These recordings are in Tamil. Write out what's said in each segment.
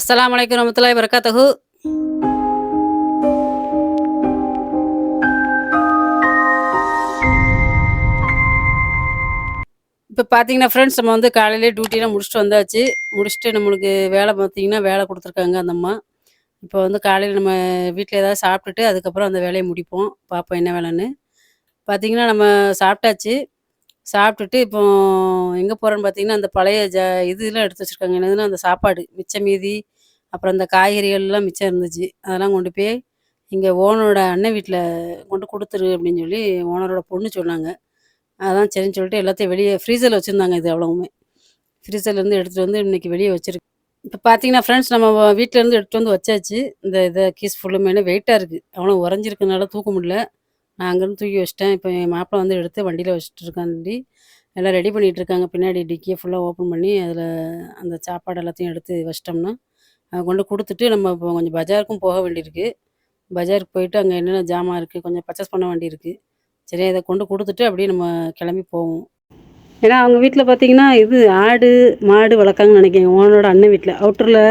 அஸ்ஸலாமு அலைக்கும் வரமத்துல்லாஹி வரகாத்தஹு இப்போ பார்த்தீங்கன்னா ஃப்ரெண்ட்ஸ் நம்ம வந்து காலையிலே டியூட்டியெலாம் முடிச்சுட்டு வந்தாச்சு. முடிச்சுட்டு நம்மளுக்கு வேலை பார்த்தீங்கன்னா வேலை கொடுத்துருக்காங்க அந்த அம்மா. இப்போ வந்து காலையில் நம்ம வீட்டில் ஏதாவது சாப்பிட்டுட்டு அதுக்கப்புறம் அந்த வேலையை முடிப்போம். பார்ப்போம் என்ன வேலைன்னு. பார்த்தீங்கன்னா நம்ம சாப்பிட்டாச்சு. சாப்பிட்டுட்டு இப்போ எங்கே போகிறோன்னு பார்த்தீங்கன்னா அந்த பழைய ஜ இதெல்லாம் எடுத்து வச்சுருக்காங்க. என்னதுன்னா அந்த சாப்பாடு மிச்ச மீதி அப்புறம் இந்த காய்கறிகள்லாம் மிச்சம் இருந்துச்சு. அதெல்லாம் கொண்டு போய் இங்கே ஓனரோட அண்ணன் வீட்டில் கொண்டு கொடுத்துரு அப்படின்னு சொல்லி ஓனரோட பொண்ணு சொன்னாங்க. அதான் சரின்னு சொல்லிட்டு எல்லாத்தையும் வெளியே ஃப்ரீசரில் வச்சுருந்தாங்க இது அவ்வளவுமே. ஃப்ரீசர்லேருந்து எடுத்துகிட்டு வந்து இன்னைக்கு வெளியே வச்சிருக்கு இப்போ பார்த்தீங்கன்னா ஃப்ரெண்ட்ஸ் நம்ம வீட்டிலேருந்து எடுத்துகிட்டு வந்து வச்சாச்சு. இந்த இதை கீஸ் ஃபுல்லுமே வெயிட்டாக இருக்குது அவ்வளோ உறைஞ்சிருக்கனால தூக்க முடியல. நான் அங்கேருந்து தூக்கி வச்சிட்டேன். இப்போ என் மாப்பிள்ளை வந்து எடுத்து வண்டியில் வச்சுட்டு இருக்காண்டி எல்லாம் ரெடி பண்ணிகிட்டு இருக்காங்க. பின்னாடி டிக்கியை ஃபுல்லாக ஓப்பன் பண்ணி அதில் அந்த சாப்பாடு எல்லாத்தையும் எடுத்து வச்சிட்டோம்னா கொண்டு கொடுத்துட்டு நம்ம இப்போ கொஞ்சம் பஜாருக்கும் போக வேண்டியிருக்கு. பஜாருக்கு போயிட்டு அங்கே என்னென்ன ஜாமான் இருக்குது கொஞ்சம் பர்ச்சேஸ் பண்ண வேண்டியிருக்கு. சரி அதை கொண்டு கொடுத்துட்டு அப்படியே நம்ம கிளம்பி போவோம். ஏன்னா அவங்க வீட்டில் பார்த்தீங்கன்னா இது ஆடு மாடு வளர்க்காங்கன்னு நினைக்கிறேன். ஓனோட அண்ணன் வீட்டில் அவுட்டரில்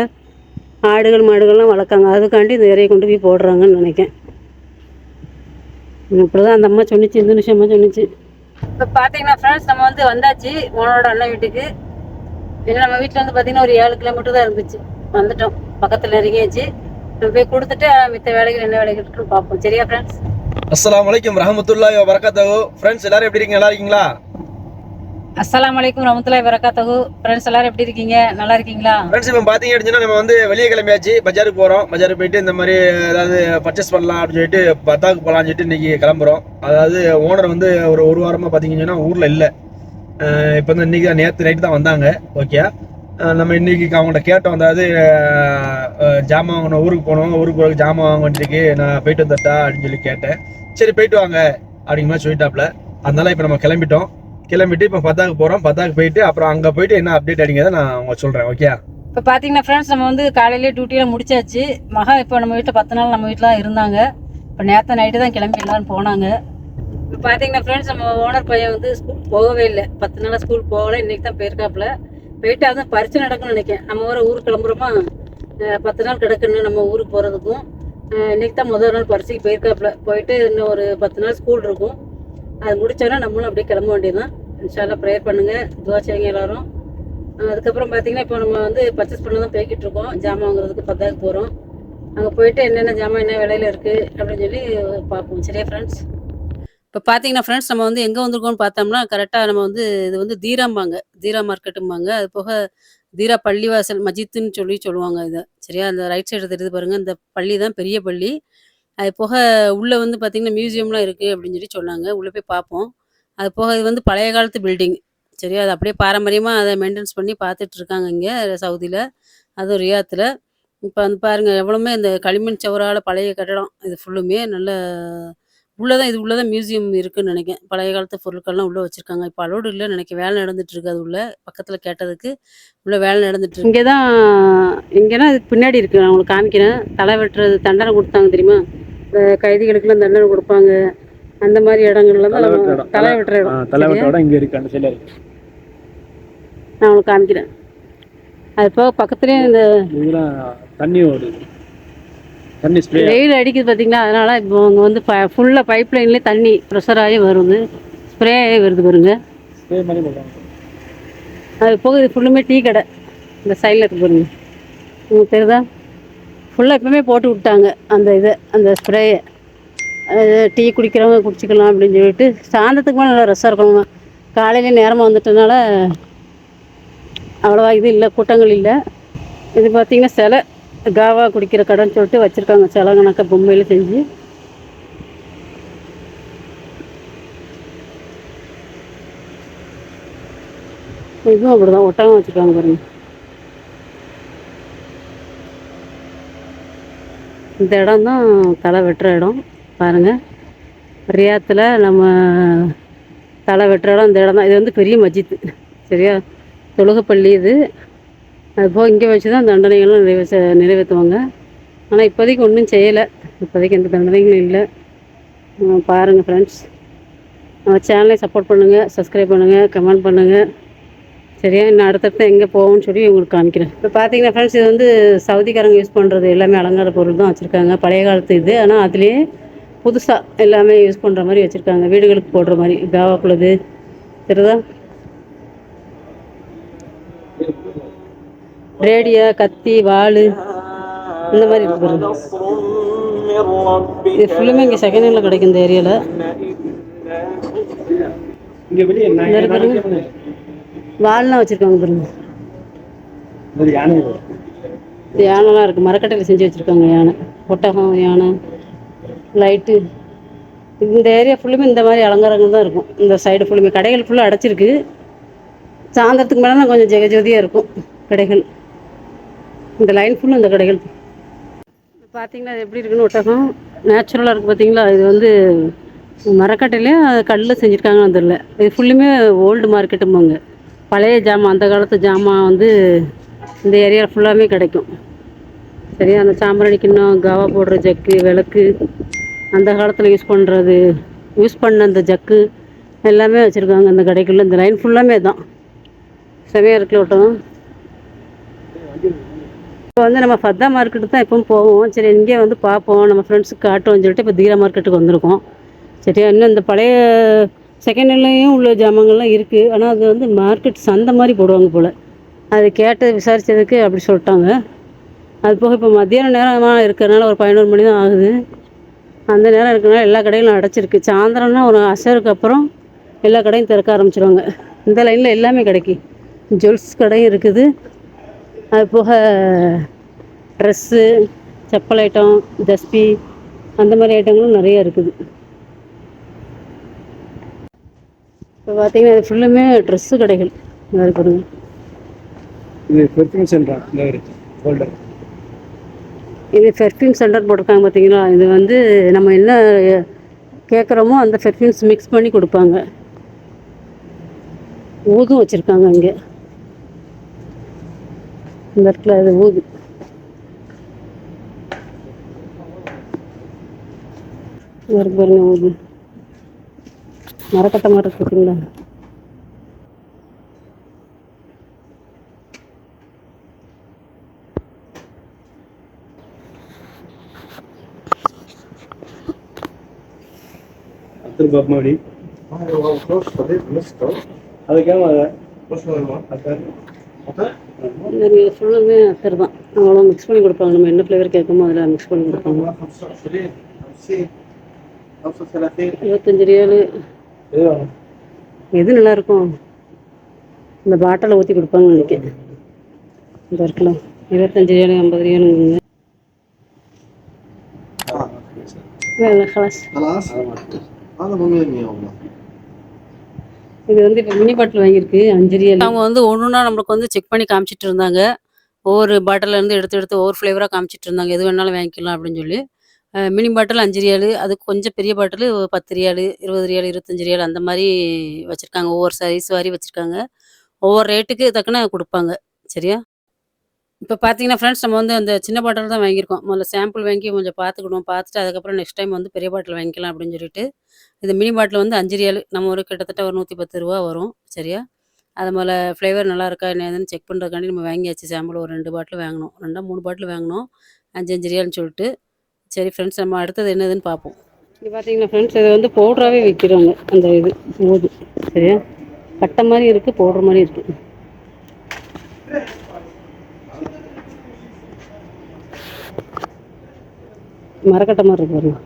ஆடுகள் மாடுகள்லாம் வளர்க்காங்க. அதுக்காண்டி இந்த இறையை கொண்டு போய் போடுறாங்கன்னு நினைக்கிறேன். இப்படி தான் அந்த அம்மா சொன்னிச்சு இந்த நிமிஷமா சொன்னிச்சு. இப்போ பார்த்தீங்கன்னா ஃப்ரெண்ட்ஸ் நம்ம வந்து வந்தாச்சு ஓனோட அண்ணன் வீட்டுக்கு. ஏன்னா நம்ம வீட்டில் வந்து பார்த்தீங்கன்னா ஒரு ஏழு கிலோமீட்டர் தான் இருந்துச்சு. வந்துட்டோம். பக்கத்தில் நெருங்கியாச்சு நம்ம போய் கொடுத்துட்டு மித்த வேலைகள் என்ன வேலைகள் இருக்குன்னு பார்ப்போம். சரியா ஃப்ரெண்ட்ஸ் அஸ்ஸலாமு அலைக்கும் ரஹமத்துல்லாஹி வபரகாத்தஹு. ஃப்ரெண்ட்ஸ் எல்லாரும் எப்படி இருக்கீங்க? நல்லா இருக்கீங்களா? அஸ்ஸலாமு அலைக்கும் ரஹமத்துல்லாஹி வரகாத்தஹு ஃப்ரெண்ட்ஸ் எல்லாரும் எப்படி இருக்கீங்க? நல்லா இருக்கீங்களா? ஃப்ரெண்ட்ஸ் இப்போ பார்த்தீங்க அப்படின்னா நம்ம வந்து வெளியே கிளம்பியாச்சு. பஜாருக்கு போகிறோம் பஜாருக்கு போயிட்டு இந்த மாதிரி ஏதாவது பர்ச்சேஸ் பண்ணலாம் அப்படின்னு சொல்லிட்டு பத்தாக்கு போகலான்னு சொல்லிட்டு இன்னைக்கு கிளம்புறோம். அதாவது ஓனர் வந்து ஒரு ஒரு வாரமாக பார்த்தீங்கன்னா ஊரில் இல்லை. இப்போ வந்து இன்னைக்கு தான் நேற்று நைட்டு தான் வந்தாங்க. ஓகே நம்ம இன்னைக்கு அவங்கள்ட்ட கேட்டோம் அதாவது ஜாமான் வாங்கணும் ஊருக்கு போனோம் ஊருக்கு போகிற ஜாமான் வாங்க வேண்டியிருக்கு நான் போயிட்டு வந்துட்டா அப்படின்னு சொல்லி கேட்டேன். சரி போயிட்டு வாங்க அப்படிங்கிற மாதிரி சொல்லிட்டாப்ல. அதனால இப்போ நம்ம கிளம்பிட்டோம். கிளம்பிட்டு இப்போ பத்தாக்கு போகிறோம் பத்தாக்கு போயிட்டு அப்புறம் அங்கே போயிட்டு என்ன அப்டேட் அடிங்கிறத நான் உங்களுக்கு சொல்கிறேன் ஓகே இப்போ பார்த்தீங்கன்னா ஃப்ரெண்ட்ஸ் நம்ம வந்து காலையிலே டியூட்டியில் முடிச்சாச்சு. மகா இப்போ நம்ம வீட்டில் பத்து நாள் நம்ம வீட்டில் தான் இருந்தாங்க. இப்போ நேற்று நைட்டு தான் கிளம்பி எல்லாரும் போனாங்க. இப்போ பார்த்தீங்கன்னா ஃப்ரெண்ட்ஸ் நம்ம ஓனர் பையன் வந்து ஸ்கூல் போகவே இல்லை. பத்து நாளாக ஸ்கூல் போகல இன்னைக்கு தான் போயிருக்காப்புல போயிட்டு அதான் பரிச்சை நடக்கும்னு நினைக்கிறேன். நம்ம ஊரை ஊருக்கு கிளம்புறோமா? பத்து நாள் கிடக்குன்னு நம்ம ஊருக்கு போகிறதுக்கும் இன்னைக்கு தான் முதல் நாள் பரிசைக்கு போயிருக்காப்புல. போயிட்டு இன்னும் ஒரு பத்து நாள் ஸ்கூல் இருக்கும். அது முடிச்சோன்னா நம்மளும் அப்படியே கிளம்ப வேண்டியதுதான். இன்ஷாலாக ப்ரேயர் பண்ணுங்கள் துவா செய்யுங்க எல்லோரும். அதுக்கப்புறம் பார்த்தீங்கன்னா இப்போ நம்ம வந்து பர்ச்சேஸ் பண்ண தான் போய்கிட்டு இருக்கோம். ஜாமான் வாங்குறதுக்கு பத்தாக்கு போகிறோம் அங்கே போயிட்டு என்னென்ன ஜாமான் என்ன விலையில் இருக்குது அப்படின்னு சொல்லி பார்ப்போம். சரியா ஃப்ரெண்ட்ஸ் இப்போ பார்த்தீங்கன்னா ஃப்ரெண்ட்ஸ் நம்ம வந்து எங்கே வந்திருக்கோம்னு பார்த்தோம்னா கரெக்டாக நம்ம வந்து இது வந்து தீராம்பாங்க. தீரா மார்க்கெட்டும்பாங்க அது போக தீரா பள்ளிவாசல் மஜித்துன்னு சொல்லி சொல்லுவாங்க இதை. சரியா? அந்த ரைட் சைடு தெரியுது பாருங்கள் இந்த பள்ளி தான் பெரிய பள்ளி. அது போக உள்ளே வந்து பார்த்தீங்கன்னா மியூசியம்லாம் இருக்குது அப்படின்னு சொல்லி சொன்னாங்க. உள்ளே போய் பார்ப்போம். அது போக இது வந்து பழைய காலத்து பில்டிங் சரியா? அது அப்படியே பாரம்பரியமாக அதை மெயின்டைன்ஸ் பண்ணி பார்த்துட்டு இருக்காங்க இங்கே சவுதியில். அதுவும் ரியாத்தில். இப்போ வந்து பாருங்கள் எவ்வளவுமே இந்த களிமண் சவரால் பழைய கட்டடம். இது ஃபுல்லுமே நல்ல உள்ளதான் இது உள்ளதான் மியூசியம் இருக்குன்னு நினைக்கிறேன். பழைய காலத்து பொருட்கள்லாம் உள்ளே வச்சிருக்காங்க. இப்போ அலோடு இல்லை நினைக்கிறேன். வேலை நடந்துட்டு இருக்கு அது உள்ள பக்கத்தில் கேட்டதுக்கு உள்ள வேலை நடந்துட்டு இருக்கு. இங்கே தான் இங்கேனா இதுக்கு பின்னாடி இருக்கு. நான் உங்களுக்கு காமிக்கிறேன். தலை வெட்டுறது தண்டனை கொடுத்தாங்க தெரியுமா? இந்த கைதிகளுக்கெல்லாம் தண்டனை கொடுப்பாங்க. அந்த மாதிரி இடங்கள்ல தான் நம்ம தலை வெட்டுற இடம். சரியா? தலைவட்டோட இங்கே இருக்கு. அந்த சைடில் நான் உங்களுக்கு காமிக்கிறேன். அது போக பக்கத்துலேயே இந்த தண்ணி ஓடுது. வெயில் அடிக்குது பார்த்தீங்களா அதனால இப்போ அவங்க வந்து ஃபுல்லாக பைப் லைன்லேயே தண்ணி ப்ரெஷர் ஆகி வருது. ஸ்ப்ரே ஆகி வருது பாருங்க. அது போக இது ஃபுல்லுமே டீ கடை. இந்த சைடில் இருக்கு பாருங்க. உங்களுக்கு தெரியுதா? ஃபுல்லாக எப்பவுமே போட்டு விட்டாங்க அந்த இதை அந்த ஸ்ப்ரேயை டீ குடிக்கிறவங்க குடிச்சிக்கலாம் அப்படின்னு சொல்லிட்டு சாயந்தரத்துக்கு மேலே நல்லா ரஷ்ஷாக இருக்கணும். காலையில நேரமாக வந்துட்டனால அவ்வளோவா இது இல்லை கூட்டங்கள் இல்லை. இது பார்த்தீங்கன்னா சிலை. காவா குடிக்கிற கடைன்னு சொல்லிட்டு வச்சுருக்காங்க. சிலை பொம்மையில் செஞ்சு. இதுவும் அப்படிதான். ஒட்டகம் வச்சுருக்காங்க பாருங்க. இந்த இடம் தான் தலை வெட்டுற இடம். பாருங்க. ரியாத்தில் நம்ம தலை வெட்டுற இடம் இந்த இடம் தான் இது வந்து பெரிய மஜித்து சரியா? தொழுகப்பள்ளி இது. அது போக இங்கே வச்சு தான் தண்டனைகள்லாம் நிறைவேற்ற நிறைவேற்றுவாங்க. ஆனால் இப்போதைக்கு ஒன்றும் செய்யலை. இப்போதைக்கு எந்த தண்டனைகளும் இல்லை. பாருங்கள் ஃப்ரெண்ட்ஸ் நம்ம சேனலை சப்போர்ட் பண்ணுங்கள் சப்ஸ்கிரைப் பண்ணுங்கள் கமெண்ட் பண்ணுங்கள் சரியா? இன்னும் அடுத்தடுத்து எங்கே போகும்னு சொல்லி உங்களுக்கு காமிக்கிறேன். இப்போ பார்த்தீங்கன்னா ஃப்ரெண்ட்ஸ் இது வந்து சவுதிக்காரங்க யூஸ் பண்ணுறது எல்லாமே அலங்கார பொருள் தான் வச்சுருக்காங்க. பழைய காலத்து இது. ஆனால் அதுலேயே புதுசாக எல்லாமே யூஸ் பண்ணுற மாதிரி வச்சுருக்காங்க. வீடுகளுக்கு போடுற மாதிரி தாவாக்குள்ளது சரிதான் ரேடியா கத்தி வாள் இந்த மாதிரி இருக்கு பாருங்க. இது ஃபுல்லுமே இங்கே செகண்ட் ஹேண்டில் கிடைக்கும் இந்த ஏரியாவில் வால்லாம் வச்சுருக்காங்க பாருங்க. யானைலாம் இருக்குது மரக்கட்டையில் செஞ்சு வச்சுருக்காங்க யானை. ஒட்டகம் யானை லைட்டு இந்த ஏரியா ஃபுல்லுமே இந்த மாதிரி அலங்காரங்கள் தான் இருக்கும். இந்த சைடு ஃபுல்லுமே கடைகள் ஃபுல்லாக அடைச்சிருக்கு. சாயந்தரத்துக்கு மேலே கொஞ்சம் ஜெகஜோதியாக இருக்கும் கடைகள். இந்த லைன் ஃபுல்லும் இந்த கடைகள். பார்த்தீங்களா அது எப்படி இருக்குன்னு ஒட்டகம் நேச்சுரலாக இருக்குது பார்த்தீங்களா இது வந்து மரக்கட்டையிலையும் கல்லில் செஞ்சுருக்காங்கன்னு தெரில இது ஃபுல்லுமே ஓல்டு மார்க்கெட்டுமாங்க பழைய ஜாமான் அந்த காலத்து ஜாமான் வந்து இந்த ஏரியாவில் ஃபுல்லாகவே கிடைக்கும். சரியா? அந்த சாம்பிராணி கிண்ணம் காவா போடுற ஜக்கு விளக்கு அந்த காலத்தில் யூஸ் பண்ணுறது யூஸ் பண்ண அந்த ஜக்கு எல்லாமே வச்சுருக்காங்க அந்த கடைக்குள்ளே. இந்த லைன் ஃபுல்லாமே தான் செமையாக இருக்குல்ல ஒட்டகம். இப்போ வந்து நம்ம ஃபத்தா மார்க்கெட்டு தான் எப்பவும் போவோம். சரி இங்கே வந்து பார்ப்போம். நம்ம ஃப்ரெண்ட்ஸுக்கு காட்டுவோம்னு சொல்லிட்டு இப்போ தீரா மார்க்கெட்டுக்கு வந்திருக்கோம். சரி இன்னும் இந்த பழைய செகண்ட் ஹேண்ட்லேயும் உள்ள ஜாமான்கள்லாம் இருக்குது ஆனால் அது வந்து மார்க்கெட் சந்தை மாதிரி போடுவாங்க போல். அது கேட்டு விசாரித்ததுக்கு அப்படி சொல்லிட்டாங்க. அது போக இப்போ மத்தியான நேரமாக இருக்கிறனால ஒரு பதினோரு மணி தான் ஆகுது. அந்த நேரம் இருக்கிறனால எல்லா கடைகளும் அடைச்சிருக்கு. சாயந்தரம்னா ஒரு அசருக்கு அப்புறம் எல்லா கடையும் திறக்க ஆரம்பிச்சிருவாங்க. இந்த லைனில் எல்லாமே கிடைக்கி. ஜுவல்ஸ் கடையும் இருக்குது. அது போக ட்ரெஸ்ஸு செப்பல் ஐட்டம் தஸ்பி அந்த மாதிரி ஐட்டங்களும் நிறைய இருக்குது. இப்போ பார்த்தீங்கன்னா இது ஃபுல்லுமே ட்ரெஸ்ஸு கடைகள். மாதிரி பாருங்க. இது பெர்ஃப்யூம் சென்டர் ஹோல்டர் இது பெர்ஃப்யூம் சென்டர் போட்டிருக்காங்க பார்த்தீங்களா? இது வந்து நம்ம என்ன கேட்குறோமோ அந்த பெர்ஃப்யூம்ஸ் மிக்ஸ் பண்ணி கொடுப்பாங்க. ஊதும் வச்சுருக்காங்க இங்கே இந்த இடத்துல இது ஊது இங்க இருக்கு பாருங்க ஊது மரக்கட்டை மாதிரி இருக்கு பார்த்தீங்களா ಹತ್ತು ರೂಪಾಯಿ ಮಾಡಿ ಅದಕ್ಕೆ இது ஃபுல்லுமே அத்தர் தான் அவ்வளோ மிக்ஸ் பண்ணி கொடுப்பாங்க நம்ம என்ன ஃப்ளேவர் கேட்குமோ அதில் மிக்ஸ் பண்ணி கொடுப்பாங்க இருபத்தஞ்சி ரியாலு எது நல்லா இருக்கும் இந்த பாட்டில் ஊற்றி கொடுப்பாங்க நினைக்கிறேன் இந்த இருக்கலாம் இருபத்தஞ்சி ரியாலு ஐம்பது ரியாலுங்க வேலை கலாஸ் خلاص هذا ب 100 والله இது வந்து இப்போ மினி பாட்டில் வாங்கியிருக்கு அஞ்சு ரியல் அவங்க வந்து ஒன்றுனா நம்மளுக்கு வந்து செக் பண்ணி காமிச்சிட்டு இருந்தாங்க. ஒவ்வொரு பாட்டிலேருந்து எடுத்து எடுத்து ஒவ்வொரு ஃப்ளேவராக காமிச்சிட்டு இருந்தாங்க. எது வேணாலும் வாங்கிக்கலாம் அப்படின்னு சொல்லி. மினி பாட்டில் அஞ்சு ரியாலு அது கொஞ்சம் பெரிய பாட்டில் பத்து ரியாலு இருபது ரியாலு இருபத்தஞ்சு ரியாலு அந்த மாதிரி வச்சுருக்காங்க. ஒவ்வொரு சைஸ் வாரி வச்சுருக்காங்க. ஒவ்வொரு ரேட்டுக்கு தக்கன கொடுப்பாங்க. சரியா? இப்போ பார்த்தீங்கன்னா ஃப்ரெண்ட்ஸ் நம்ம வந்து அந்த சின்ன பாட்டில் தான் வாங்கியிருக்கோம். முதல்ல சாம்பிள் வாங்கி கொஞ்சம் பார்த்துக்கிடுவோம் பார்த்துட்டு அதுக்கப்புறம் நெக்ஸ்ட் டைம் வந்து பெரிய பாட்டில் வாங்கிக்கலாம் அப்படின்னு சொல்லிட்டு இந்த மினி பாட்டில் வந்து அஞ்சு ரியாலு நம்ம ஒரு கிட்டத்தட்ட ஒரு நூற்றி பத்து ரூபா வரும். சரியா? அது முதல்ல ஃப்ளேவர் நல்லா இருக்கா என்னதுன்னு செக் பண்ணுறதுக்காண்டி நம்ம வாங்கியாச்சு சாம்பிள் ஒரு ரெண்டு பாட்டில் வாங்கினோம். ரெண்டா மூணு பாட்டில் வாங்கினோம். அஞ்சு அஞ்சு ரியல்னு சொல்லிட்டு. சரி ஃப்ரெண்ட்ஸ் நம்ம அடுத்தது என்னதுன்னு பார்ப்போம் இது பார்த்தீங்கன்னா ஃப்ரெண்ட்ஸ் இதை வந்து பவுட்ராகவே விற்கிறாங்க அந்த இது ஊது சரியா? கட்டை மாதிரி இருக்குது பவுட்ரு மாதிரி இருக்குது மரக்கட்ட மாதிரி இருக்கு பாருங்க.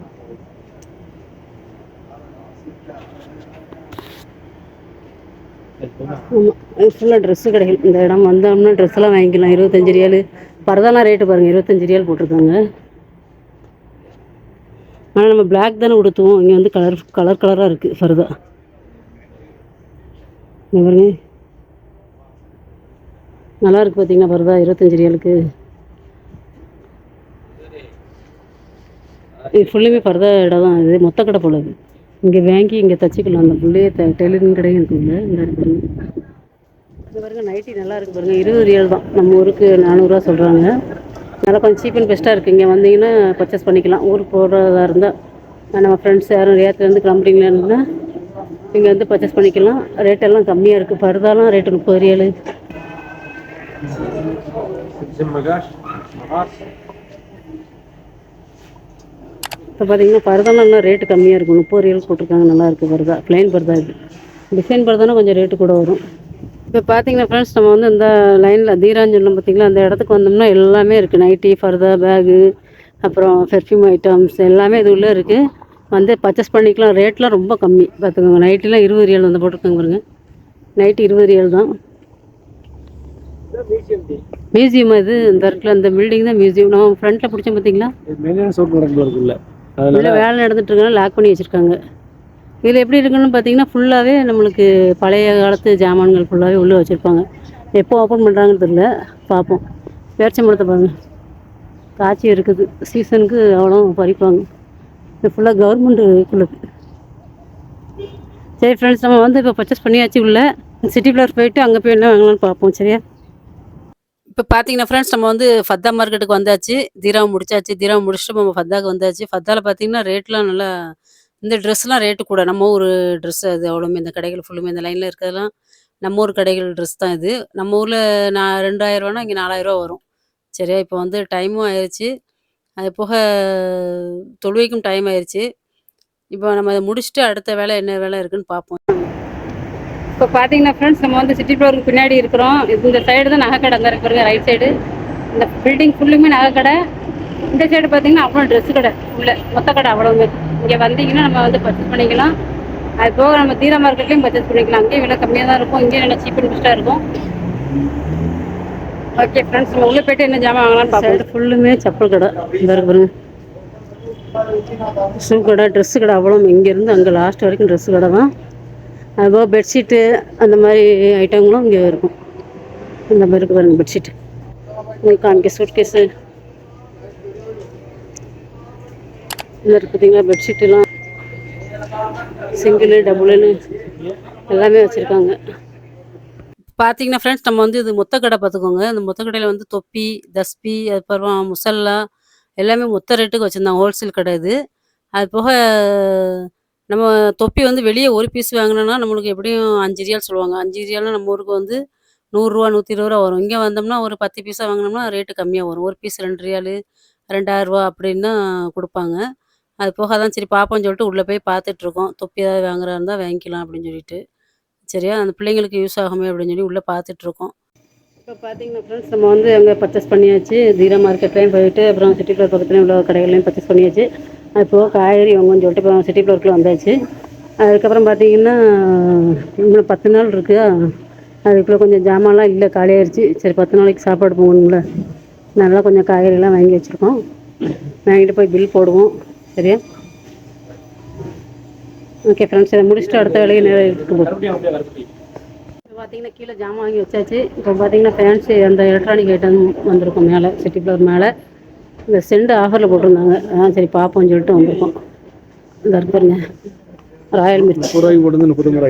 ஆமாம் ஃபுல்லாக ட்ரெஸ்ஸு கடைகள். இந்த இடம் வந்தோம்னா ட்ரெஸ் எல்லாம் வாங்கிக்கலாம். இருபத்தஞ்சி ரியாலு. பரதாலாம் ரேட்டு பாருங்கள் இருபத்தஞ்சி ரியால் போட்டிருக்காங்க. ஆனால் நம்ம பிளாக் தானே உடுத்துவோம். இங்கே வந்து கலர் கலர் கலராக இருக்குது ஃபர்தா பாருங்க. நல்லா இருக்கு பார்த்தீங்கன்னா பரதா? இருபத்தஞ்சி ரியாலுக்கு. இது ஃபுல்லுமே ஃபர்தா இடம் தான் இது மொத்த கடை போல இது. இங்கே வாங்கி இங்கே தச்சுக்கலாம். அந்த பிள்ளையே த டெய்லரிங் கடையும் இருக்குங்க இந்த இருக்குது இது பாருங்க. நைட்டி நல்லா இருக்குது பாருங்கள் இருபது ரியல் தான். நம்ம ஊருக்கு நானூறுரூவா சொல்கிறாங்க நல்லா கொஞ்சம் சீப் அண்ட் பெஸ்ட்டாக இருக்குது இங்கே வந்தீங்கன்னா பர்ச்சேஸ் பண்ணிக்கலாம். ஊருக்கு போகிறதா இருந்தால் நம்ம ஃப்ரெண்ட்ஸ் யாரும் ரேத்துலேருந்து கிளம்புறீங்களா இருந்தால் இங்கே வந்து பர்ச்சேஸ் பண்ணிக்கலாம். ரேட் எல்லாம் கம்மியாக இருக்குது பருதாலாம் ரேட்டு முப்பது ரியல் இப்போ பார்த்தீங்கன்னா பருதாலாம் இன்னும் ரேட்டு கம்மியாக இருக்கும். முப்பது ரியல் போட்டிருக்காங்க நல்லா இருக்குது பருதா. ப்ளைன் பருதா இது. டிசைன் பரதானா கொஞ்சம் ரேட்டு கூட வரும். இப்போ பார்த்தீங்கன்னா ஃப்ரெண்ட்ஸ் நம்ம வந்து இந்த லைனில் தீரான்னு சொன்னோம் அந்த இடத்துக்கு வந்தோம்னா எல்லாமே இருக்குது நைட்டி ஃபர்தா பேகு அப்புறம் பெர்ஃப்யூம் ஐட்டம்ஸ் எல்லாமே இது உள்ளே இருக்குது வந்து பர்ச்சேஸ் பண்ணிக்கலாம். ரேட்லாம் ரொம்ப கம்மி. பார்த்துக்கோங்க நைட்டிலாம் இருபது ரியல் வந்து போட்டிருக்காங்க பாருங்க. நைட்டு இருபது ரியல் தான். மியூசியம் இது. இந்த இடத்துல அந்த பில்டிங் தான் மியூசியம் நம்ம ஃப்ரண்ட்டில் பிடிச்சோம் பார்த்தீங்களா? உள்ள வேலை நடந்துட்டுருக்கனால இருக்காங்க லாக் பண்ணி வச்சுருக்காங்க. இதில் எப்படி இருக்குன்னு பார்த்தீங்கன்னா ஃபுல்லாகவே நம்மளுக்கு பழைய காலத்து ஜாமான்கள் ஃபுல்லாகவே உள்ளே வச்சுருப்பாங்க. எப்போ ஓப்பன் பண்ணுறாங்கன்னு தெரியல. பார்ப்போம் பேரிச்சம்பழத்தை பாருங்கள் காய்ச்சி இருக்குது. சீசனுக்கு அவ்வளோ பறிப்பாங்க. இது ஃபுல்லாக கவர்மெண்ட்டுக்குள்ளது சரி ஃப்ரெண்ட்ஸ் நம்ம வந்து இப்போ பர்ச்சேஸ் பண்ணியாச்சு உள்ள. சிட்டி ஃப்ளவர் போயிட்டு அங்கே போய் என்ன வாங்கலாம்னு பார்ப்போம் சரியா? இப்போ பார்த்தீங்கன்னா ஃப்ரெண்ட்ஸ் நம்ம வந்து ஃபத்தா மார்க்கெட்டுக்கு வந்தாச்சு. தீராவை முடிச்சாச்சு. தீராவை முடிச்சுட்டு நம்ம ஃபத்தாக்கு வந்தாச்சு. ஃபத்தாவில் பார்த்தீங்கன்னா ரேட்லாம் நல்லா இந்த ட்ரெஸ்லாம் ரேட்டு கூட. நம்ம ஊர் ட்ரெஸ் அது அவ்வளோமே இந்த கடைகள் ஃபுல்லுமே இந்த லைனில் இருக்கிறதெல்லாம் நம்ம ஊர் கடைகள் ட்ரெஸ் தான் இது. நம்ம ஊரில் நான் ரெண்டாயிரம் ரூபானா இங்கே நாலாயிரரூவா வரும். சரியா? இப்போ வந்து டைமும் ஆயிடுச்சு அது போக தொழுவைக்கும் டைம் ஆயிடுச்சு இப்போ நம்ம அதை முடிச்சுட்டு அடுத்த வேலை என்ன வேலை இருக்குன்னு பார்ப்போம் இப்போ பார்த்தீங்கன்னா ஃப்ரெண்ட்ஸ் நம்ம வந்து சிட்டி ஃப்ளோருக்கு பின்னாடி இருக்கிறோம். இந்த சைடு தான் நகைக்கடை அங்கே இருக்கு பாருங்க ரைட் சைடு இந்த பில்டிங் ஃபுல்லுமே நகைக்கடை இந்த சைடு பார்த்தீங்கன்னா அவ்வளோ ட்ரெஸ் கடை. உள்ள மொத்த கடை அவ்வளோவுமே இங்கே வந்தீங்கன்னா நம்ம வந்து பர்ச்சேஸ் பண்ணிக்கலாம். அது போக நம்ம தீரா மார்க்கெட்லேயும் பர்ச்சேஸ் பண்ணிக்கலாம். அங்கேயும் விலை கம்மியாக தான் இருக்கும். இங்கேயும் நல்லா சீப் அண்ட் பெஸ்ட்டாக இருக்கும். ஓகே ஃப்ரெண்ட்ஸ் நம்ம உள்ளே போயிட்டு என்ன ஜாமான் வாங்கலாம்னு பார்ப்போம். ஃபுல்லுமே செப்பல் கடை. இந்த இருக்கு ஷூ கடை ட்ரெஸ்ஸு கடை அவ்வளோ இங்கேருந்து அங்கே லாஸ்ட் வரைக்கும் ட்ரெஸ்ஸு கடை தான். அதுபோக பெட்ஷீட்டு அந்த மாதிரி ஐட்டங்களும் இங்கே இருக்கும். இந்த மாதிரி இருக்கு பாருங்கள் பெட்ஷீட் உங்களுக்கு காமிக்க சூட் கேஸு இதில் இருக்கு பார்த்தீங்களா பெட்ஷீட்டுலாம் சிங்கிள் டபுள்னு எல்லாமே வச்சுருக்காங்க. பார்த்தீங்கன்னா ஃப்ரெண்ட்ஸ் நம்ம வந்து இது மொத்த கடை பார்த்துக்கோங்க. இந்த மொத்த கடையில் வந்து தொப்பி தஸ்பி அதுக்கப்புறம் முசல்லா எல்லாமே மொத்த ரேட்டுக்கு வச்சுருந்தாங்க ஹோல்சேல் கடை இது. அது போக நம்ம தொப்பி வந்து வெளியே ஒரு பீஸ் வாங்கினோம்னா நம்மளுக்கு எப்படியும் அஞ்சு ரியால் சொல்லுவாங்க. அஞ்சு ரியால்னா நம்ம ஊருக்கு வந்து நூறுரூவா நூற்றி இருபது ரூபா வரும். இங்கே வந்தோம்னா ஒரு பத்து பீஸாக வாங்கினோம்னா ரேட்டு கம்மியாக வரும். ஒரு பீஸ் ரெண்டு ரியாலு ரெண்டாயிரரூவா அப்படின்னு தான் கொடுப்பாங்க. அது போக தான் சரி பார்ப்போம்னு சொல்லிட்டு உள்ளே போய் பார்த்துட்ருக்கோம் தொப்பி ஏதாவது வாங்குறா இருந்தால் வாங்கிக்கலாம் அப்படின்னு சொல்லிட்டு. சரியா? அந்த பிள்ளைங்களுக்கு யூஸ் ஆகுமே அப்படின்னு சொல்லி உள்ளே பார்த்துட்ருக்கோம் இப்போ பார்த்தீங்கன்னா ஃப்ரெண்ட்ஸ் நம்ம வந்து அங்கே பர்ச்சேஸ் பண்ணியாச்சு. தீரா மார்க்கெட்லேயும் போயிட்டு அப்புறம் சிட்டி ஃப்ளோர் பக்கத்துலேயும் உள்ள கடைகள்லையும் பர்ச்சேஸ் பண்ணியாச்சு. அது போக காய்கறி வாங்கன்னு சொல்லிட்டு இப்போ சிட்டி ஃப்ளோருக்குள்ள வந்தாச்சு. அதுக்கப்புறம் பார்த்தீங்கன்னா இன்னும் பத்து நாள் இருக்கா? அதுக்குள்ளே கொஞ்சம் ஜாமான்லாம் இல்லை காலியாகிடுச்சு சரி பத்து நாளைக்கு சாப்பாடு போகணும்ல. நல்லா கொஞ்சம் காய்கறிலாம் வாங்கி வச்சுருக்கோம். வாங்கிட்டு போய் பில் போடுவோம். சரியா? ஓகே ஃப்ரெண்ட்ஸ் இதை முடிச்சுட்டு அடுத்த வேலையை நேரம் இருக்கு இப்போ பார்த்தீங்கன்னா கீழே ஜாமான் வாங்கி வச்சாச்சு. இப்போ பார்த்தீங்கன்னா ஃபேன்சி அந்த எலக்ட்ரானிக் ஐட்டம் வந்திருக்கும் மேலே சிட்டி ஃப்ளோர் மேலே. இந்த செண்டு ஆஃபரில் போட்டிருந்தாங்க. அதான் சரி பார்ப்போம்னு சொல்லிட்டு வந்திருக்கோம். இந்த இருக்கு பாருங்க. ராயல் மிர்ச்சி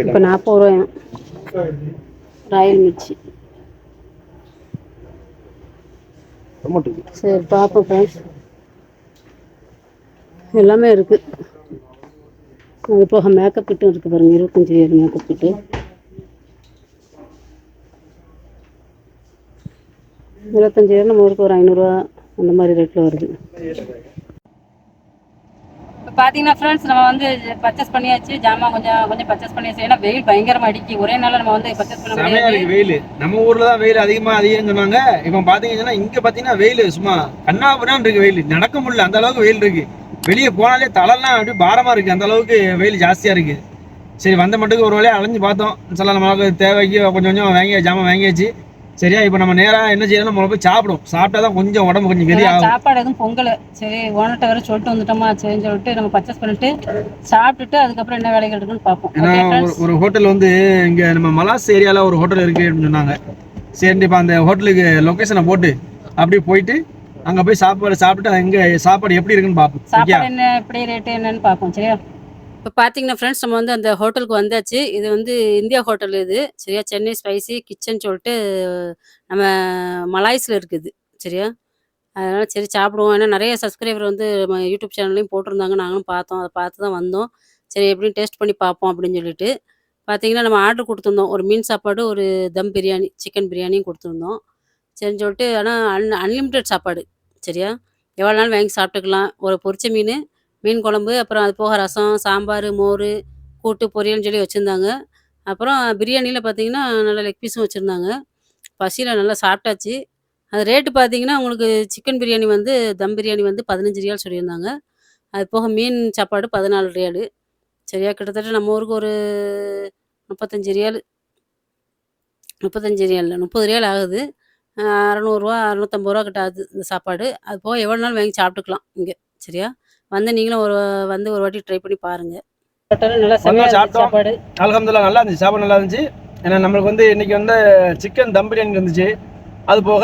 இப்போ நாற்பது ரூபாயும் ராயல் மிர்ச்சி சரி பார்ப்போம் ஃப்ரெண்ட்ஸ் எல்லாமே இருக்குது அது போக மேக்கப் கிட்டும் இருக்குது பாருங்க. இருபத்தஞ்சி மேக்கப் கிட்டு. இருபத்தஞ்சி நம்ம ஊருக்கு ஒரு ஐநூறுரூவா அந்த மாதிரி ரேட்டில் வருது. இப்போ பார்த்தீங்கன்னா ஃப்ரெண்ட்ஸ் நம்ம வந்து பர்ச்சேஸ் பண்ணியாச்சு. ஜாமான் கொஞ்சம் கொஞ்சம் பர்ச்சேஸ் பண்ணியாச்சு. ஏன்னா வெயில் பயங்கரமாக அடிக்கி ஒரே நாளில் நம்ம வந்து பர்ச்சேஸ் பண்ண செமையா முடியாது. இருக்கு வெயில். நம்ம ஊர்ல தான் வெயில் அதிகமா அதிகம் சொன்னாங்க. இப்ப பாத்தீங்கன்னா இங்க பாத்தீங்கன்னா வெயில் சும்மா கண்ணாபுரான் இருக்கு வெயில். நடக்க முடியல. அந்த அளவுக்கு வெயில் இருக்கு. வெளியே போனாலே தலைலாம் அப்படியே பாரமா இருக்கு. அந்த அளவுக்கு வெயில் ஜாஸ்தியா இருக்கு. சரி வந்த மட்டுக்கு ஒரு வழியா அலைஞ்சு பார்த்தோம். சில நம்மளுக்கு தேவைக்கு கொஞ்சம் கொஞ்சம் வாங்கி ஜாமான் வாங்கியாச்சு. சரியா? இப்போ நம்ம நேரா என்ன செய்யணும் நம்ம போய் சாப்பிடும் சாப்பிட்டா தான் கொஞ்சம் உடம்பு கொஞ்சம் அதான் ஆகும். சாப்பாடு எதுவும் பொங்கல். சரி ஓனர்கிட்ட வர சொல்லிட்டு வந்துட்டோமா சரின்னு சொல்லிட்டு நம்ம பர்ச்சேஸ் பண்ணிட்டு சாப்பிட்டுட்டு அதுக்கப்புறம் என்ன வேலைகள் இருக்குன்னு பார்ப்போம். ஏன்னா ஒரு ஹோட்டல் வந்து இங்க நம்ம மலாஸ் ஏரியால ஒரு ஹோட்டல் இருக்கு அப்படின்னு சொன்னாங்க. சரி இப்போ அந்த ஹோட்டலுக்கு லொகேஷனை போட்டு அப்படியே போயிட்டு அங்க போய் சாப்பாடு சாப்பிட்டு அங்க சாப்பாடு எப்படி இருக்குன்னு பார்ப்போம். சாப்பாடு என்ன எப்படி ரேட்டு என்னன்னு பார்ப்போம் சரியா? இப்போ பார்த்தீங்கன்னா ஃப்ரெண்ட்ஸ் நம்ம வந்து அந்த ஹோட்டலுக்கு வந்தாச்சு. இது வந்து இந்தியா ஹோட்டல் இது. சரியா? சென்னை ஸ்பைசி கிச்சன் சொல்லிட்டு நம்ம மலாய்ஸில் இருக்குது. சரியா? அதனால் சரி சாப்பிடுவோம். ஏன்னா நிறைய சப்ஸ்கிரைபர் வந்து நம்ம யூடியூப் சேனல்லையும் போட்டிருந்தாங்க. நாங்களும் பார்த்தோம். அதை பார்த்து தான் வந்தோம். சரி எப்படியும் டேஸ்ட் பண்ணி பார்ப்போம் அப்படின்னு சொல்லிட்டு. பார்த்தீங்கன்னா நம்ம ஆர்டர் கொடுத்துருந்தோம். ஒரு மீன் சாப்பாடு ஒரு தம் பிரியாணி சிக்கன் பிரியாணியும் கொடுத்துருந்தோம். சரின்னு சொல்லிட்டு ஆனால் அன் அன்லிமிட்டெட் சாப்பாடு. சரியா? எவ்வளோ நாள் வாங்கி சாப்பிட்டுக்கலாம்? ஒரு பொரிச்ச மீன் மீன் குழம்பு அப்புறம் அது போக ரசம் சாம்பார் மோர் கூட்டு பொரியல்னு சொல்லி வச்சுருந்தாங்க. அப்புறம் பிரியாணியில் பார்த்தீங்கன்னா நல்லா லெக் பீஸும் வச்சுருந்தாங்க. பசியில் நல்லா சாப்பிட்டாச்சு. அது ரேட்டு பார்த்தீங்கன்னா உங்களுக்கு சிக்கன் பிரியாணி வந்து தம் பிரியாணி வந்து பதினஞ்சு ரியால் சொல்லியிருந்தாங்க. அது போக மீன் சாப்பாடு பதினாலு ரியாலு. சரியா? கிட்டத்தட்ட நம்ம ஊருக்கு ஒரு முப்பத்தஞ்சு ரியால். முப்பத்தஞ்சு ரியால் முப்பது ரியால் ஆகுது. அறநூறுவா அறநூற்றம்பது ரூபா கிட்ட ஆகுது இந்த சாப்பாடு. அது போக எவ்வளோ நாள் வாங்கி சாப்பிட்டுக்கலாம் இங்கே. சரியா? வந்து நீங்களும் ஒரு வந்து ஒரு வாட்டி ட்ரை பண்ணி பாருங்கள் நல்லா செமையா இருந்துச்சு சாப்பிட்டோம். சாப்பாடு. அல்ஹம்துலில்லாஹ் நல்லா இருந்துச்சு. சாப்பாடு நல்லா இருந்துச்சு. ஏன்னா நம்மளுக்கு வந்து இன்னைக்கு வந்து சிக்கன் தம் பிரியாணி இருந்துச்சு. அது போக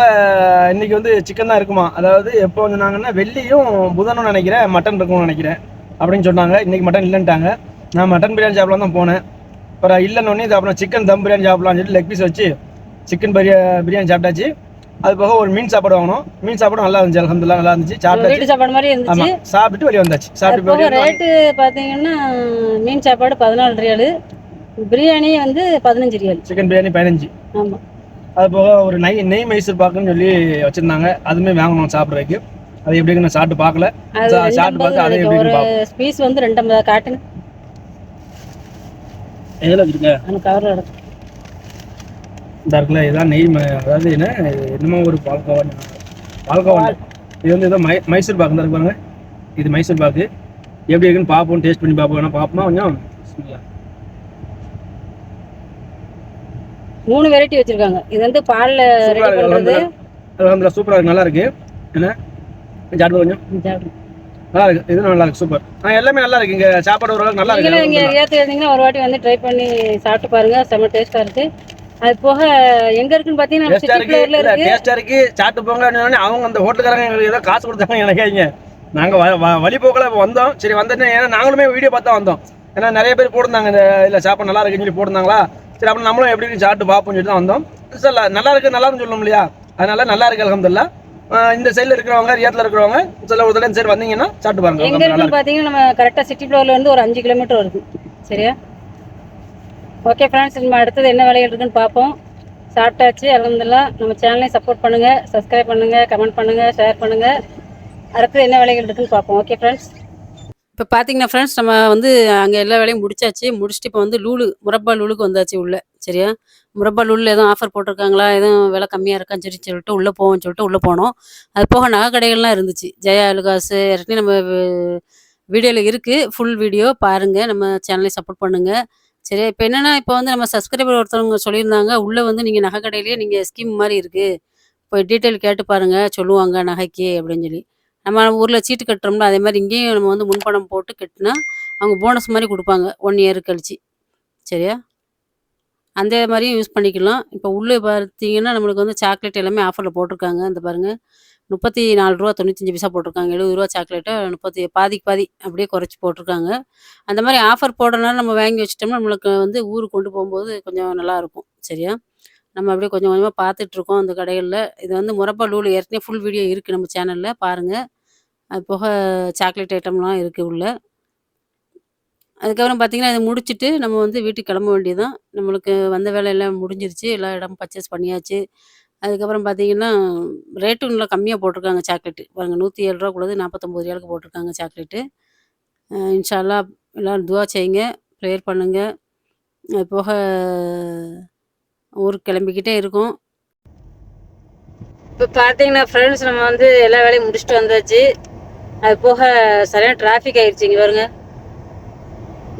இன்னைக்கு வந்து சிக்கன் தான் இருக்குமா? அதாவது எப்போ சொன்னாங்கன்னா வெள்ளியும் புதனும் நினைக்கிறேன் மட்டன் இருக்கும்னு நினைக்கிறேன் அப்படின்னு சொன்னாங்க. இன்னைக்கு மட்டன் இல்லைன்ட்டாங்க. நான் மட்டன் பிரியாணி சாப்பிடலாம் தான் போனேன். அப்புறம் இல்லைன்னு இது அப்புறம் சிக்கன் தம் பிரியாணி சாப்பிடலாம்னு சொல்லிட்டு லெக் பீஸ் வச்சு சிக்கன் பிரியா பிரியாணி சாப்பிட்டாச்சு. அது போக ஒரு மீன் சாப்பாடு வாங்கினோம் மீன் சாப்பாடும் நல்லா இருந்துச்சு அல்ஹம்துலில்லாஹ் நல்லா இருந்துச்சு. சாப்பிட்டாச்சு. வீட்டு சாப்பாடு மாதிரி இருந்துச்சு. சாப்பிட்டு வெளியே வந்தாச்சு. சாப்பிட்டு ரேட்டு பார்த்தீங்கன்னா மீன் சாப்பாடு பதினாலு ரியாலு. பிரியாணி வந்து பதினஞ்சு ரியால். சிக்கன் பிரியாணி பதினஞ்சு. ஆமாம் அது போக ஒரு நெய் நெய் மைசூர் பாக்குன்னு சொல்லி வச்சிருந்தாங்க. அதுவுமே வாங்கணும் சாப்பிட்றதுக்கு. அது எப்படி இருக்குன்னு சாப்பிட்டு பார்க்கல. சாப்பிட்டு பார்த்து அதை. எப்படி ஒரு பீஸ் வந்து ரெண்டு காட்டுங்க. எதில் வச்சிருக்க? அந்த கவரில் இந்த இருக்குல்ல இதான் நெய் அதாவது என்ன என்னமோ ஒரு பால்கோவா பால்கோவா. இது வந்து ஏதோ மை மைசூர் பாக்கு தான் இருக்கு பாருங்க. இது மைசூர் பாக்கு. எப்படி இருக்குன்னு பார்ப்போம் டேஸ்ட் பண்ணி பார்ப்போம் வேணா பார்ப்போமா கொஞ்சம். மூணு வெரைட்டி வச்சிருக்காங்க. இது வந்து பால்ல ரெடி இருக்கு. பண்றது. அல்ஹம்துலில்லாஹ். அல்ஹம்துலில்லாஹ் சூப்பரா இருக்கு. நல்லா இருக்கு. என்ன? சாப்பிட்டு கொஞ்சம்? நல்லா இருக்கு. இது நல்லா இருக்கு. சூப்பர். ஆ எல்லாமே நல்லா இருக்கு. இங்க சாப்பாடு ஓரளவுக்கு நல்லா நீங்களும் இங்க இருக்கு ஏத்து இருந்தீங்கன்னா ஒரு வாட்டி வந்து ட்ரை பண்ணி சாப்பிட்டு பாருங்க. செம்ம டேஸ்டா இருக்கு. அது போக எங்க இருக்குன்னு பாத்தீங்கன்னா டேஸ்டா இருக்கு. சாப்பிட்டு போங்க அவங்க அந்த ஹோட்டலுக்காரங்க எங்களுக்கு ஏதோ காசு கொடுத்தாங்க நினைக்காதீங்க நாங்க வழி போக்கல வந்தோம். சரி வந்தோடனே ஏன்னா நாங்களுமே வீடியோ பார்த்தா வந்தோம். ஏன்னா நிறைய பேர் போட்டிருந்தாங்க இந்த இல்ல சாப்பாடு நல்லா இருக்குன்னு சொல்லி போட்டிருந்தாங்களா? சரி அப்ப நம்மளும் எப்படி சாப்பிட்டு பார்ப்போம்னு சொல்லி தான் வந்தோம். சார் நல்லா இருக்கு நல்லா சொல்லணும் இல்லையா? அதனால நல்லா இருக்கு அலமதுல்லா இந்த சைடுல இருக்கிறவங்க ரியத்துல இருக்கிறவங்க சில ஒரு தடவை சரி வந்தீங்கன்னா சாப்பிட்டு பாருங்க. எங்க இருக்குன்னு பாத்தீங்கன்னா நம்ம கரெக்டா சிட்டி ஃபிளவர்ல இருந்து ஒரு அஞ்சு கிலோமீட்டர் வருது சரியா? ஓகே ஃப்ரெண்ட்ஸ் நம்ம அடுத்தது என்ன வேலைகள் இருக்குன்னு பார்ப்போம். சாப்பிட்டாச்சு அலமதுல்லாம் நம்ம சேனலையும் சப்போர்ட் பண்ணுங்கள் சப்ஸ்கிரைப் பண்ணுங்கள் கமெண்ட் பண்ணுங்கள் ஷேர் பண்ணுங்கள் அடுத்தது என்ன வேலைகள் இருக்குன்னு பார்ப்போம். ஓகே ஃப்ரெண்ட்ஸ் இப்போ பார்த்தீங்கன்னா ஃப்ரெண்ட்ஸ் நம்ம வந்து அங்கே எல்லா வேலையும் முடிச்சாச்சு. முடிச்சுட்டு இப்போ வந்து லூலு முரப்பா லூலுக்கு வந்தாச்சு உள்ளே. சரியா? முரப்பா லூலில் எதுவும் ஆஃபர் போட்டிருக்காங்களா? எதுவும் விலை கம்மியாக இருக்கான்னு சொல்லி சொல்லிட்டு உள்ளே போவோம்னு சொல்லிட்டு உள்ளே போனோம். அது போக நகை கடைகள்லாம் இருந்துச்சு. ஜெயா அலுகாசு ஏற்கனவே நம்ம வீடியோவில் இருக்குது ஃபுல் வீடியோ பாருங்கள் நம்ம சேனலை சப்போர்ட் பண்ணுங்கள் சரியா இப்போ என்னென்னா இப்போ வந்து நம்ம சப்ஸ்கிரைபர் ஒருத்தவங்க சொல்லியிருந்தாங்க உள்ளே வந்து நீங்கள் நகை கடையிலேயே நீங்கள் ஸ்கீம் மாதிரி இருக்குது போய் டீட்டெயில் கேட்டு பாருங்கள் சொல்லுவாங்க நகைக்கு அப்படின்னு சொல்லி. நம்ம ஊரில் சீட்டு கட்டுறோம்ல அதே மாதிரி இங்கேயும் நம்ம வந்து முன்பணம் போட்டு கட்டினா அவங்க போனஸ் மாதிரி கொடுப்பாங்க ஒன் இயர் கழிச்சு. சரியா? அந்த மாதிரியும் யூஸ் பண்ணிக்கலாம். இப்போ உள்ளே பார்த்தீங்கன்னா நம்மளுக்கு வந்து சாக்லேட் எல்லாமே ஆஃபரில் போட்டிருக்காங்க இந்த பாருங்கள் முப்பத்தி நாலு ரூபா தொண்ணூத்தஞ்சு பைசா போட்டிருக்காங்க. எழுபது ரூபா சாக்லேட்டை முப்பத்தி பாதிக்கு பாதி அப்படியே குறைச்சி போட்டிருக்காங்க. அந்த மாதிரி ஆஃபர் போடுறதுனால நம்ம வாங்கி வச்சிட்டோம்னா நம்மளுக்கு வந்து ஊருக்கு கொண்டு போகும்போது கொஞ்சம் நல்லா இருக்கும். சரியா? நம்ம அப்படியே கொஞ்சம் கொஞ்சமாக பார்த்துட்ருக்கோம் அந்த கடைகளில். இது வந்து முறப்பா லூலு ஏற்கனவே ஃபுல் வீடியோ இருக்குது நம்ம சேனலில் பாருங்கள் அது போக சாக்லேட் ஐட்டம்லாம் இருக்குது உள்ள. அதுக்கப்புறம் பார்த்தீங்கன்னா இதை முடிச்சுட்டு நம்ம வந்து வீட்டுக்கு கிளம்ப வேண்டியதுதான். நம்மளுக்கு வந்த வேலையெல்லாம் முடிஞ்சிருச்சு. எல்லா இடமும் பர்ச்சேஸ் பண்ணியாச்சு. அதுக்கப்புறம் பார்த்தீங்கன்னா ரேட்டும் நல்லா கம்மியாக போட்டிருக்காங்க சாக்லேட்டு பாருங்க நூற்றி ஏழு ரூபா கூடாது நாற்பத்தொம்பது ரூபாய்க்கு போட்டிருக்காங்க சாக்லேட்டு இன்ஷால்லா எல்லாம் எல்லோரும் துவா செய்யுங்க ப்ரேயர் பண்ணுங்கள் அது போக ஊருக்கு கிளம்பிக்கிட்டே இருக்கோம். இப்போ பார்த்தீங்கன்னா ஃப்ரெண்ட்ஸ் நம்ம வந்து எல்லா வேலையும் முடிச்சுட்டு வந்தாச்சு. அது போக சரியான டிராஃபிக் ஆயிடுச்சு இங்கே பாருங்க.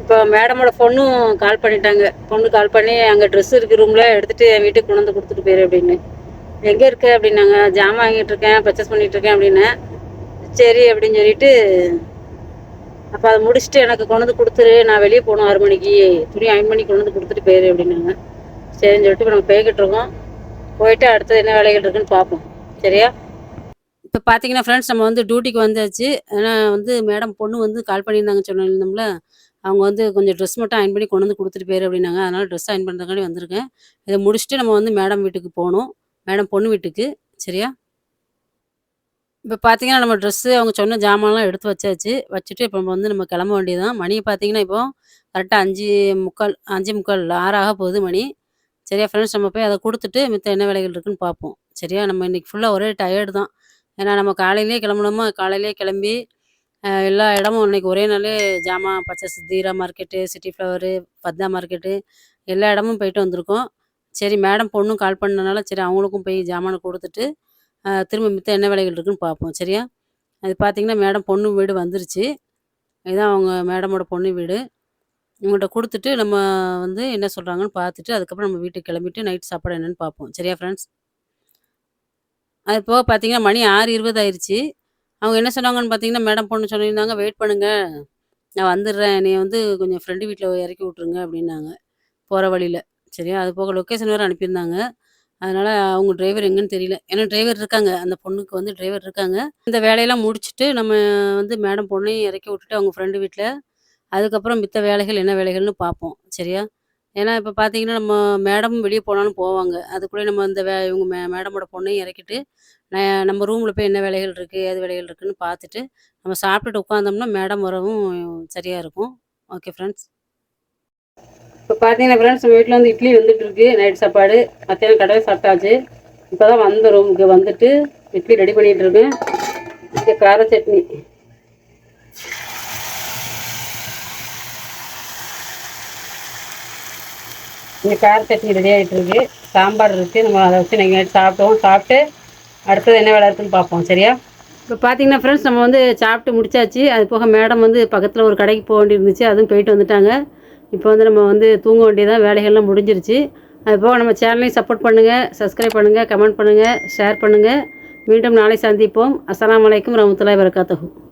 இப்போ மேடமோட பொண்ணும் கால் பண்ணிட்டாங்க. பொண்ணு கால் பண்ணி அங்கே ட்ரெஸ் இருக்க ரூமில் எடுத்துகிட்டு என் வீட்டுக்கு கொண்டு வந்து கொடுத்துட்டு போயிரு அப்படின்னு. எங்கே இருக்க அப்படின்னாங்க ஜாமான் வாங்கிட்டு இருக்கேன் பர்ச்சேஸ் பண்ணிட்டு இருக்கேன் அப்படின்னு. சரி அப்படின்னு சொல்லிட்டு அப்போ அதை முடிச்சுட்டு எனக்கு கொண்டு வந்து கொடுத்துரு நான் வெளியே போகணும் ஆறு மணிக்கு. துணி அயன் பண்ணி கொண்டு வந்து கொடுத்துட்டு போயிரு அப்படின்னாங்க. சரின்னு சொல்லிட்டு இப்போ நம்ம போய்கிட்டு இருக்கோம். போயிட்டு அடுத்தது என்ன வேலைகள் இருக்குன்னு பார்ப்போம். சரியா? இப்போ பார்த்தீங்கன்னா ஃப்ரெண்ட்ஸ் நம்ம வந்து டியூட்டிக்கு வந்தாச்சு. ஏன்னா வந்து மேடம் பொண்ணு வந்து கால் பண்ணியிருந்தாங்க சொன்னிருந்தோம்ல அவங்க வந்து கொஞ்சம் ட்ரெஸ் மட்டும் அயன் பண்ணி கொண்டு வந்து கொடுத்துட்டு போயிரு அப்படின்னாங்க. அதனால் ட்ரெஸ் அயன் பண்ணுறதுக்காண்டி வந்திருக்கேன். இதை முடிச்சுட்டு நம்ம வந்து மேடம் வீட்டுக்கு போகணும். மேடம் பொண்ணு வீட்டுக்கு சரியா? இப்போ பார்த்தீங்கன்னா நம்ம ட்ரெஸ்ஸு அவங்க சொன்ன ஜாமான்லாம் எடுத்து வச்சாச்சு. வச்சுட்டு இப்போ நம்ம வந்து நம்ம கிளம்ப வேண்டியதுதான். மணி பார்த்தீங்கன்னா இப்போ கரெக்டாக அஞ்சு முக்கால் அஞ்சு முக்கால் ஆறாக ஆக போகுது மணி. சரியா ஃப்ரெண்ட்ஸ் நம்ம போய் அதை கொடுத்துட்டு மித்த என்ன வேலைகள் இருக்குன்னு பார்ப்போம். சரியா நம்ம இன்னைக்கு ஃபுல்லாக ஒரே டயர்டு தான். ஏன்னா நம்ம காலையிலேயே கிளம்பணுமா? காலையிலேயே கிளம்பி எல்லா இடமும் இன்னைக்கு ஒரே நாளே ஜாமான் பச்சை தீரா மார்க்கெட்டு சிட்டி ஃப்ளவரு பத்னா மார்க்கெட்டு எல்லா இடமும் போயிட்டு வந்திருக்கோம். சரி மேடம் பொண்ணும் கால் பண்ணனால சரி அவங்களுக்கும் போய் ஜாமானை கொடுத்துட்டு திரும்ப மித்த என்ன வேலைகள் இருக்குன்னு பார்ப்போம் சரியா? அது பார்த்தீங்கன்னா மேடம் பொண்ணு வீடு வந்துருச்சு. இதுதான் அவங்க மேடமோட பொண்ணு வீடு. இவங்கள்ட்ட கொடுத்துட்டு நம்ம வந்து என்ன சொல்கிறாங்கன்னு பார்த்துட்டு அதுக்கப்புறம் நம்ம வீட்டுக்கு கிளம்பிட்டு நைட் சாப்பாடு என்னன்னு பார்ப்போம் சரியா ஃப்ரெண்ட்ஸ் அது போக பார்த்தீங்கன்னா மணி ஆறு இருபது ஆயிடுச்சு அவங்க என்ன சொன்னாங்கன்னு பார்த்தீங்கன்னா மேடம் பொண்ணு சொல்லியிருந்தாங்க வெயிட் பண்ணுங்கள் நான் வந்துடுறேன். நீ வந்து கொஞ்சம் ஃப்ரெண்டு வீட்டில் இறக்கி விட்ருங்க அப்படின்னாங்க போகிற வழியில். சரியா? அது போக லொக்கேஷன் வேறு அனுப்பியிருந்தாங்க. அதனால் அவங்க டிரைவர் எங்கன்னு தெரியல. ஏன்னா டிரைவர் இருக்காங்க. அந்த பொண்ணுக்கு வந்து டிரைவர் இருக்காங்க. இந்த வேலையெல்லாம் முடிச்சுட்டு நம்ம வந்து மேடம் பொண்ணையும் இறக்கி விட்டுட்டு அவங்க ஃப்ரெண்டு வீட்டில் அதுக்கப்புறம் மித்த வேலைகள் என்ன வேலைகள்னு பார்ப்போம். சரியா? ஏன்னா இப்போ பார்த்தீங்கன்னா நம்ம மேடம் வெளியே போனாலும் போவாங்க. அதுக்குள்ளே நம்ம இந்த வே இவங்க மே மேடமோட பொண்ணையும் இறக்கிட்டு நம்ம ரூமில் போய் என்ன வேலைகள் இருக்குது ஏது வேலைகள் இருக்குதுன்னு பார்த்துட்டு நம்ம சாப்பிட்டுட்டு உட்காந்தோம்னா மேடம் வரவும் சரியாக இருக்கும். ஓகே ஃப்ரெண்ட்ஸ் இப்போ பார்த்தீங்கன்னா ஃப்ரெண்ட்ஸ் நம்ம வீட்டில் வந்து இட்லி வந்துட்டு இருக்கு நைட் சாப்பாடு. மத்தியானம் கடையில் சாப்பிட்டாச்சு. இப்போ தான் வந்த ரூமுக்கு வந்துட்டு இட்லி ரெடி பண்ணிட்டு இருக்கேன். இங்கே கார சட்னி. இங்கே கார சட்னி ரெடி ஆகிட்டு இருக்கு. சாம்பார் இருக்குது நம்ம அதை வச்சு நீங்கள் நைட் சாப்பிட்டோம் சாப்பிட்டு அடுத்தது என்ன வேலை இருக்குன்னு பார்ப்போம். சரியா? இப்போ பார்த்தீங்கன்னா ஃப்ரெண்ட்ஸ் நம்ம வந்து சாப்பிட்டு முடிச்சாச்சு. அது போக மேடம் வந்து பக்கத்தில் ஒரு கடைக்கு போக வேண்டியிருந்துச்சு. அதுவும் போயிட்டு வந்துட்டாங்க. இப்போ வந்து நம்ம வந்து தூங்க வேண்டியதான் வேலைகள்லாம் முடிஞ்சிருச்சு. அது போக நம்ம சேனலையும் சப்போர்ட் பண்ணுங்கள் சப்ஸ்கிரைப் பண்ணுங்கள் கமெண்ட் பண்ணுங்கள் ஷேர் பண்ணுங்கள் மீண்டும் நாளை சந்திப்போம். அஸ்லாம் வலைக்கம் ரமத்துல்லாய் வரகாத்துஹு